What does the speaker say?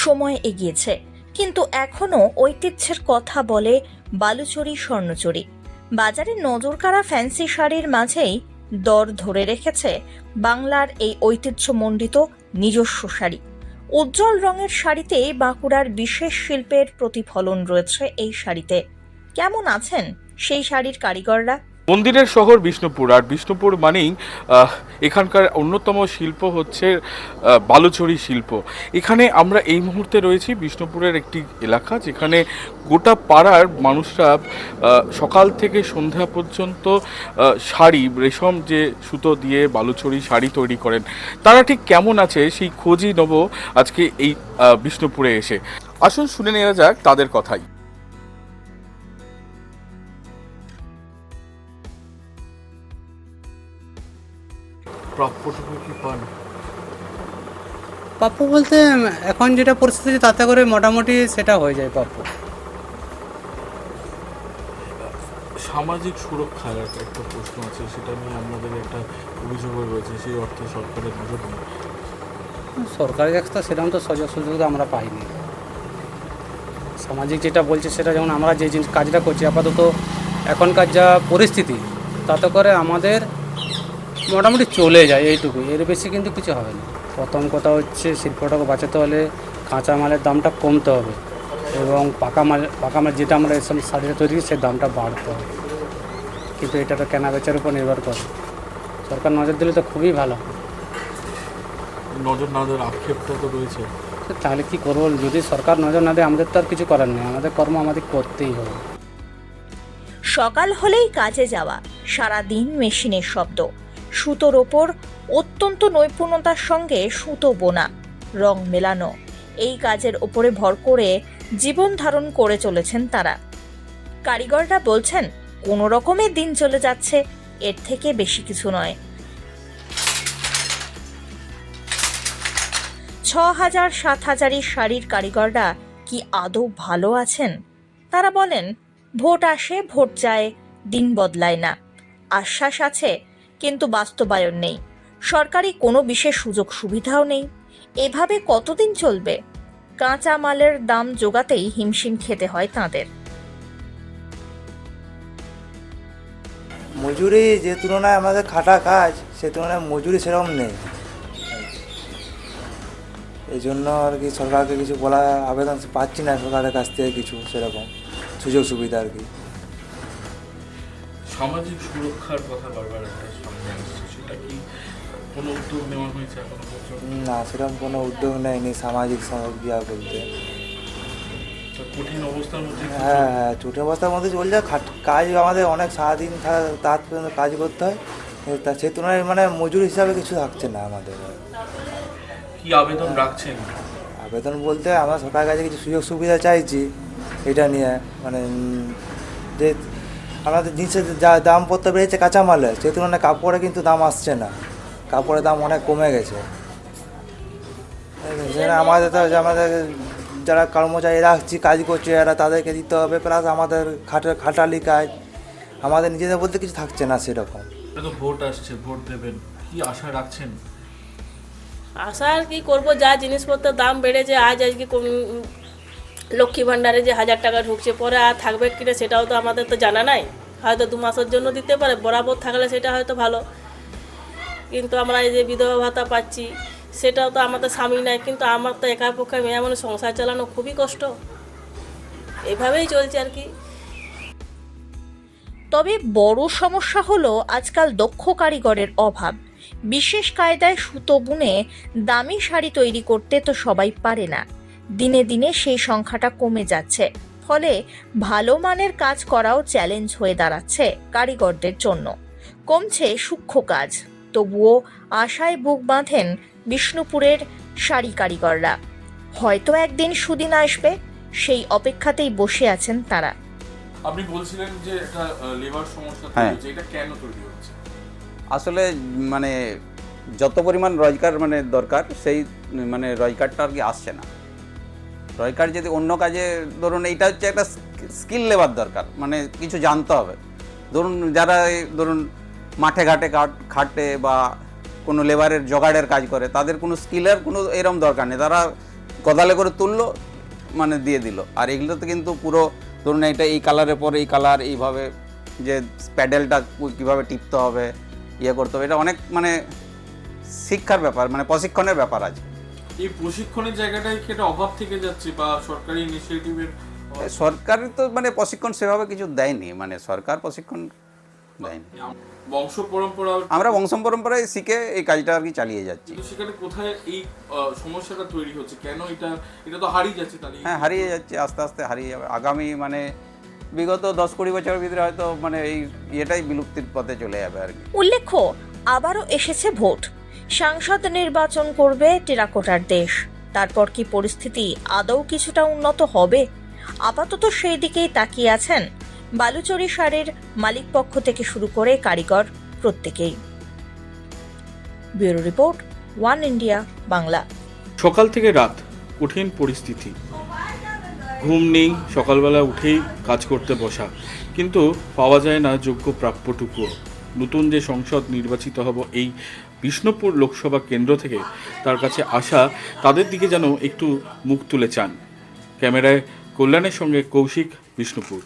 সময় এগিয়েছে কিন্তু এখনও ঐতিহ্যের কথা বলে বালুচরি স্বর্ণচুরি। বাজারে নজরকাড়া ফ্যান্সি শাড়ির মাঝেই দর ধরে রেখেছে বাংলার এই ঐতিহ্যমণ্ডিত নিজস্ব শাড়ি। উজ্জ্বল রঙের শাড়িতে বাঁকুড়ার বিশেষ শিল্পের প্রতিফলন রয়েছে এই শাড়িতে। কেমন আছেন সেই শাড়ির কারিগররা? মন্দিরের শহর বিষ্ণুপুর, আর বিষ্ণুপুর মানেই এখানকার অন্যতম শিল্প হচ্ছে বালুচরি শিল্প। এখানে আমরা এই মুহূর্তে রয়েছি বিষ্ণুপুরের একটি এলাকা যেখানে গোটা পাড়ার মানুষরা সকাল থেকে সন্ধ্যা পর্যন্ত শাড়ি, রেশম যে সুতো দিয়ে বালুচরি শাড়ি তৈরি করেন, তারা ঠিক কেমন আছে সেই খোঁজই নেব আজকে এই বিষ্ণুপুরে এসে। আসুন শুনে নেওয়া যাক তাদের কথাই। প্রাপ্যটুকু কি পান? প্রাপ্য বলতে এখন যেটা পরিস্থিতি তাতে করে মোটামুটি সেটা হয়ে যায় প্রাপ্য সামাজিক সুরক্ষার একটা একটা প্রশ্ন আছে সেটা নিয়ে আপনাদের একটা অভিযোগ রয়েছে সেই অর্থে সরকারের নজর সরকারের কাছ থেকে সেরকম তো সুযোগ সুযোগ আমরা পাইনি। সামাজিক যেটা বলছে সেটা যেমন আমরা যে জিনিস কাজটা করছি আপাতত এখনকার যা পরিস্থিতি তাতে করে আমাদের মোটামুটি চলে যায় এইটুকু এর বেশি কিন্তু কিছু হবে না। প্রথম কথা হচ্ছে শিল্পটাকে বাঁচাতে হলে কাঁচা মালের দামটা কমতে হবে এবং পাকা মাল পাকা মাল যেটা আমরা এসব শাড়িটা তৈরি করি সেই দামটা বাড়তে হবে। কিন্তু এটা তো কেনা বেচার উপর নির্ভর করে। সরকার নজর দিলে তো খুবই ভালো নজর না দেওয়ার আক্ষেপটা তো রয়েছে। তাহলে কি করব? যদি সরকার নজর না দেয় আমাদের তো আর কিছু করার নেই। আমাদের কর্ম আমাদের করতেই হবে। সকাল হলেই কাজে যাওয়া। সারা দিন মেশিনের শব্দ। সুতোর ওপর অত্যন্ত নৈপুণ্যতার সঙ্গে সুতো বোনা, রং মেলানো, এই কাজের ওপরে ভর করে জীবন ধারণ করে চলেছেন তারা। কারিগররা বলছেন, কোনো রকমে দিন চলে যাচ্ছে, এর থেকে বেশি কিছু নয়। ছ হাজার সাত হাজারের শাড়ির কারিগররা কি আদৌ ভালো আছেন? তারা বলেন, ভোট আসে, ভোট যায়, দিন বদলায় না। আশ্বাস আছে কিন্তু বাস্তবায়ন নেই। সরকারি কোনো বিশেষ সুযোগ সুবিধাও নেই। এভাবে কতদিন চলবে? কাঁচা মালের দাম জোগাতেই হিমশিম খেতে হয় তাঁদের। মজুরি যে তুলনায় আমাদের খাটা কাজ, সে তুলনায় মজুরি সেরকম নেই। এই জন্য আর কি সরকারকে কিছু বলা আবেদন পাচ্ছি না সরকারের কাছ থেকে কিছু সেরকম সুযোগ সুবিধা আর কি। সামাজিক সুরক্ষার কথা বারবার সামনে আসছে সেটা কি কোনো উদ্যোগ নেওয়া হয়েছে এখনও পর্যন্ত? না সেরকম কোনো উদ্যোগ নেয়নি সামাজিক সুরক্ষা বলতে। কঠিন অবস্থার মধ্যে হ্যাঁ হ্যাঁ ছোট অবস্থার মধ্যে চলছে। খাট- কাজ আমাদের অনেক সারাদিন রাত পর্যন্ত কাজ করতে হয়। তা সে তুলনায় মানে মজুরি হিসাবে কিছু থাকছে না আমাদের। কি আবেদন রাখছেন? আবেদন বলতে আমরা সরকারের কাছে কিছু সুযোগ সুবিধা চাইছি এটা নিয়ে। মানে যে আমাদের জিনিসের যা দামপত্র বেড়েছে কাঁচামালের সেই তুলনায় কাপড়ে কিন্তু দাম আসছে না। কাপড়ের দাম অনেক কমে গেছে। আমাদের তো আমাদের যারা কর্মচারী রাখছি কাজ করছে এরা তাদেরকে দিতে হবে প্লাস আমাদের খাটা খাটালি কাজ আমাদের নিজেদের বলতে কিছু থাকছে না সেরকম। তো ভোট আসছে ভোট দেবেন। কি আশা রাখছেন? আশা আর কি করব যা জিনিসপত্রের দাম বেড়েছে আজ আজকে লক্ষ্মী ভাণ্ডারে যে হাজার টাকা ঢুকছে, পরে আর থাকবে কিনা সেটাও তো আমাদের তো জানা নাই। হয়তো দু মাসের জন্য দিতে পারে, বরাবর থাকলে সেটা হয়তো ভালো। কিন্তু আমরা এই যে বিধবা ভাতা পাচ্ছি, সেটাও তো আমাদের স্বামী নাই, কিন্তু আমার তো একা পক্ষে মেয়ে মানে সংসার চালানো খুবই কষ্ট। এভাবেই চলছে আর কি। তবে বড় সমস্যা হলো আজকাল দক্ষ কারিগরের অভাব। বিশেষ কায়দায় সুতো বুনে দামি শাড়ি তৈরি করতে তো সবাই পারে না। দিনে দিনে সেই সংখ্যাটা কমে যাচ্ছে। ফলে ভালো মানের কাজ করাও চ্যালেঞ্জ হয়ে দাঁড়াচ্ছে কারিগরদের জন্য। কমছে সূক্ষ্ম কাজ। তবুও আশায় বুক বাঁধেন বিষ্ণুপুরের শাড়ি কারিগররা। হয়তো একদিন সুদিন আসবে সেই অপেক্ষাতেই বসে আছেন তারা। আপনি বলছিলেন যে একটা লেবার সমস্যা তৈরি হ্যাঁ। এটা কেন তৈরি হচ্ছে? আসলে মানে যত পরিমাণ রোজগার মানে দরকার সেই মানে রোজগারটা আর কি আসছে না। রোজগার যদি অন্য কাজে, ধরুন এইটা হচ্ছে একটা স্কিল লেবার দরকার মানে কিছু জানতে হবে। ধরুন যারা ধরুন মাঠে ঘাটে খাটে বা কোনো লেবারের জোগাড়ের কাজ করে, তাদের কোনো স্কিলের কোনো এরম দরকার নেই। তারা কোদালে করে তুললো মানে দিয়ে দিল। আর এগুলোতে কিন্তু পুরো, ধরুন এটা এই কালারের পর এই কালার এইভাবে যে প্যাডেলটা কীভাবে টিপতে হবে ইয়ে করতে হবে, এটা অনেক মানে শিক্ষার ব্যাপার মানে প্রশিক্ষণের ব্যাপার আছে এই প্রশিক্ষণের জায়গাটায় কি একটা অভাব থেকে যাচ্ছে বা সরকারি ইনিশিয়েটিভের সরকার তো মানে প্রশিক্ষণ সেভাবে কিছু দেয়নি মানে সরকার প্রশিক্ষণ দেয়নি। বংশ পরম্পরা আমরা বংশ পরম্পরায় শিখে এই কাজটা আর কি চালিয়ে যাচ্ছি। সেখানে কোথায় এই সমস্যাটা তৈরি হচ্ছে? কেন এটা এটা তো হারিয়ে যাচ্ছে তাহলে হ্যাঁ হারিয়ে যাচ্ছে আস্তে আস্তে হারিয়ে যাবে। আগামী মানে বিগত দশ কুড়ি বছরের ভিতরে হয়তো মানে এই ইয়েটাই বিলুপ্তির পথে চলে যাবে আর কি। উল্লেখ্য আবারও এসেছে ভোট। সাংসদ নির্বাচন করবে টেরাকোটার দেশ। তারপর কি পরিস্থিতি আদৌ কিছুটা উন্নত হবে? আপাতত সেই দিকেই তাকিয়ে আছেন বালুচরি সারের মালিক পক্ষ থেকে শুরু করে কারিগর প্রত্যেকেই। Bureau report, One India, Bangla. সকাল থেকে রাত কঠিন পরিস্থিতি। ঘুম নেই, সকালবেলা উঠেই কাজ করতে বসা। কিন্তু পাওয়া যায় না যোগ্য প্রাপ্যটুকুও। নতুন যে সংসদ নির্বাচিত হব, এই বিষ্ণুপুর লোকসভা কেন্দ্র থেকে তার কাছে আসা তাদের দিকে যেন একটু মুখ তুলে চান। ক্যামেরায় কল্যাণের সঙ্গে কৌশিক, বিষ্ণুপুর।